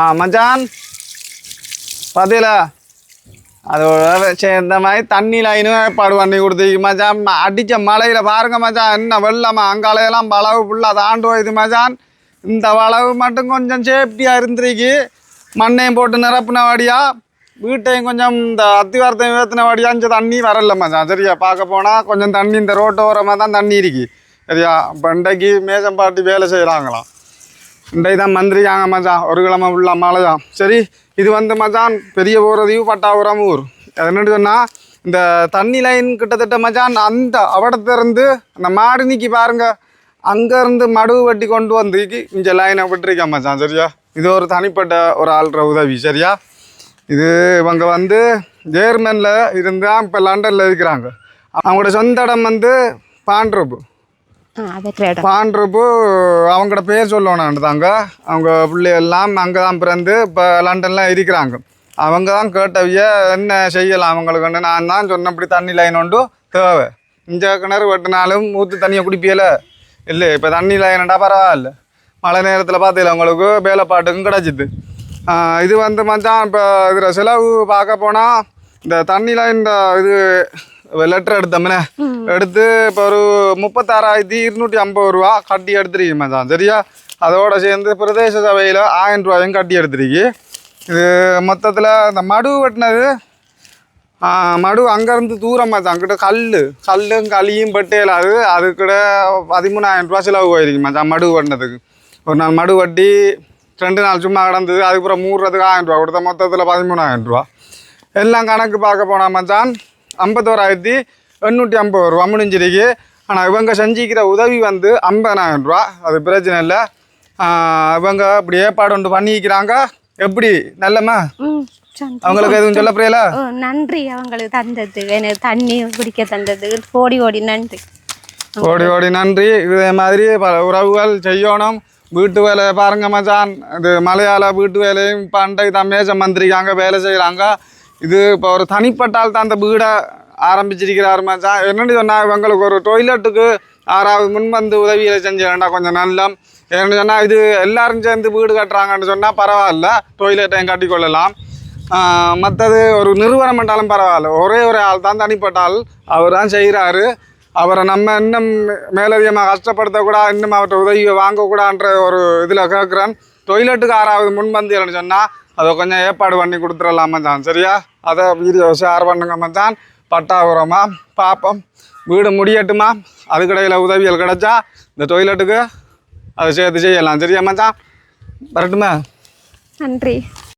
ஆ மச்சான் பார்த்தீங்களா அதோட சேர்ந்த மாதிரி தண்ணி லைனும் ஏற்பாடு பண்ணி கொடுத்தீங்க மச்சான் அடித்த மலையில் பாருங்க மச்சான் என்ன வெள்ளமா அங்காலையெல்லாம் வளவு ஃபுல்லாக தாண்டு போயிது மச்சான் இந்த வளவு மட்டும் கொஞ்சம் சேஃப்டியாக இருந்திருக்கு மண்ணையும் போட்டு நிரப்புன வாடியா வீட்டையும் கொஞ்சம் இந்த அத்திவாரத்தையும் ஏற்றின வாடியா இந்த தண்ணி வரல மச்சான் சரியா பார்க்க போனால் கொஞ்சம் தண்ணி இந்த ரோட்டு ஓரமாக தான் தண்ணி இருக்கு சரியா இப்போ இன்றைக்கு மேசம் பாட்டி வேலை செய்கிறாங்களாம் இன்றைக்கு தான் மந்திரிக்காங்க மச்சான் ஒரு கிழமை உள்ள மழை தான் சரி இது வந்து மச்சான் பெரிய போகிறதையும் பட்டாபுரம் ஊர். அது சொன்னால் இந்த தண்ணி லைன் கிட்டத்தட்ட மச்சான் அந்த அவடத்திலிருந்து அந்த மாடு நீக்கி பாருங்க. அங்கேருந்து மடுவு வெட்டி கொண்டு வந்து இங்கே லைனை விட்டுருக்கேன் மச்சான் சரியா? இது ஒரு தனிப்பட்ட ஒரு ஆள்ற உதவி சரியா? இது இவங்க வந்து ஜேர்மனில் இருந்தால் இப்போ லண்டனில் இருக்கிறாங்க. அவங்களோட சொந்த இடம் வந்து பாண்ட்ரப்பு பாண்டப்போ அவங்களோட பேர் சொல்லணும் தாங்க அவங்க பிள்ளையெல்லாம் அங்கே தான் பிறந்து இப்போ லண்டன்லாம் இருக்கிறாங்க. அவங்க தான் கேட்டவிய என்ன செய்யலாம் அவங்களுக்கு நான் தான் சொன்னபடி தண்ணி லைன் உண்டு தேவை. இந்த கிணறு வெட்டினாலும் ஊற்று தண்ணியை குடிப்பியல? இல்லை இப்போ தண்ணி லைனண்டா பரவாயில்ல. மழை நேரத்தில் பார்த்தீங்களா உங்களுக்கு? வேலைப்பாட்டுக்கும் கிடச்சிது. இது வந்து மச்சான் இப்போ இதில் செலவு பார்க்க போனால் இந்த தண்ணி லைன் இது லெட்டர் எடுத்தோம்னே. எடுத்து இப்போ ஒரு முப்பத்தாறாயிரத்தி இருநூற்றி ஐம்பது ரூபா கட்டி எடுத்துருக்கீங்க மச்சான் சரியா? அதோட சேர்ந்து பிரதேச சபையில் ஆயிரம் ரூபாயும் கட்டி எடுத்துருக்கி இது மொத்தத்தில் இந்த மடு வெட்டினது மடு அங்கேருந்து தூரம் மச்சான் அங்கிட்ட கல் கல்லும் களியும் பெட்டையில் அது அதுக்கிட்ட பதிமூணாயிரம் ரூபா செலவு போயிருக்கு மச்சான் மடு வெட்டினதுக்கு. ஒரு நாள் மடு வட்டி ரெண்டு நாள் சும்மா கிடந்தது அதுக்கப்புறம் மூடுறதுக்கு ஆயிரம் ரூபா கொடுத்த மொத்தத்தில் பதிமூணாயிரம் ரூபா. எல்லாம் கணக்கு பார்க்க போனால் மச்சான் ஐம்பத்தோராயிரத்தி எண்ணூற்றி ஐம்பது ரூபா. முடிஞ்சிருக்கு. ஆனால் இவங்க செஞ்சிக்கிற உதவி வந்து ஐம்பதாயிரம் ரூபா. அது பிரச்சனை இல்லை. இவங்க இப்படி ஏற்பாடு ஒன்று பண்ணிக்கிறாங்க. எப்படி? நல்லம்மா. அவங்களுக்கு எதுவும் சொல்ல புரியல நன்றி. அவங்களுக்கு தந்தது. எனக்கு தண்ணி குடிக்க தந்தது. ஓடி ஓடி நன்றி. ஓடி ஓடி நன்றி. இதே மாதிரி பல உறவுகள் செய்யணும். வீட்டு வேலை பாருங்க மச்சான். இது மலையாள வீட்டு வேலையும் தான் மேச மந்திரிக்காங்க வேலை செய்கிறாங்க இது இப்போ ஒரு தனிப்பட்டால் தான் அந்த வீடை ஆரம்பிச்சிருக்கிறார் மச்சான். என்னென்னு சொன்னால் இவங்களுக்கு ஒரு டொய்லெட்டுக்கு ஆறாவது முன் வந்து உதவியை செஞ்சேன்டா வேண்டாம் கொஞ்சம் நல்லம் ஏன்னு சொன்னால் இது எல்லாரும் சேர்ந்து வீடு கட்டுறாங்கன்னு சொன்னால் பரவாயில்ல. டொய்லெட்டையும் கட்டிக்கொள்ளலாம். மற்றது ஒரு நிறுவனம் பண்ணாலும் பரவாயில்ல. ஒரே ஒரு ஆள் தான் தனிப்பட்ட ஆள் அவர் தான் செய்கிறாரு அவரை நம்ம இன்னும் மேலதிகமாக கஷ்டப்படுத்தக்கூடாது இன்னும் அவர்கிட்ட உதவியை வாங்கக்கூடாதுன்ற ஒரு இதில் கேட்குறேன் டொய்லெட்டுக்கு ஆறாவது முன்வந்தியல்னு சொன்னால் அதை கொஞ்சம் ஏற்பாடு பண்ணி கொடுத்துடலாமா தான் சரியா? அதை வீடியோ ஷேர் பண்ணுங்க மச்சான் பட்டாபுரமா பார்ப்போம் வீடு முடியட்டுமா? அதுக்கடையில் உதவிகள் கிடைச்சா இந்த டொய்லெட்டுக்கு அதை சேர்த்து செய்யலாம். சரியா மச்சான் வரட்டுமா? நன்றி.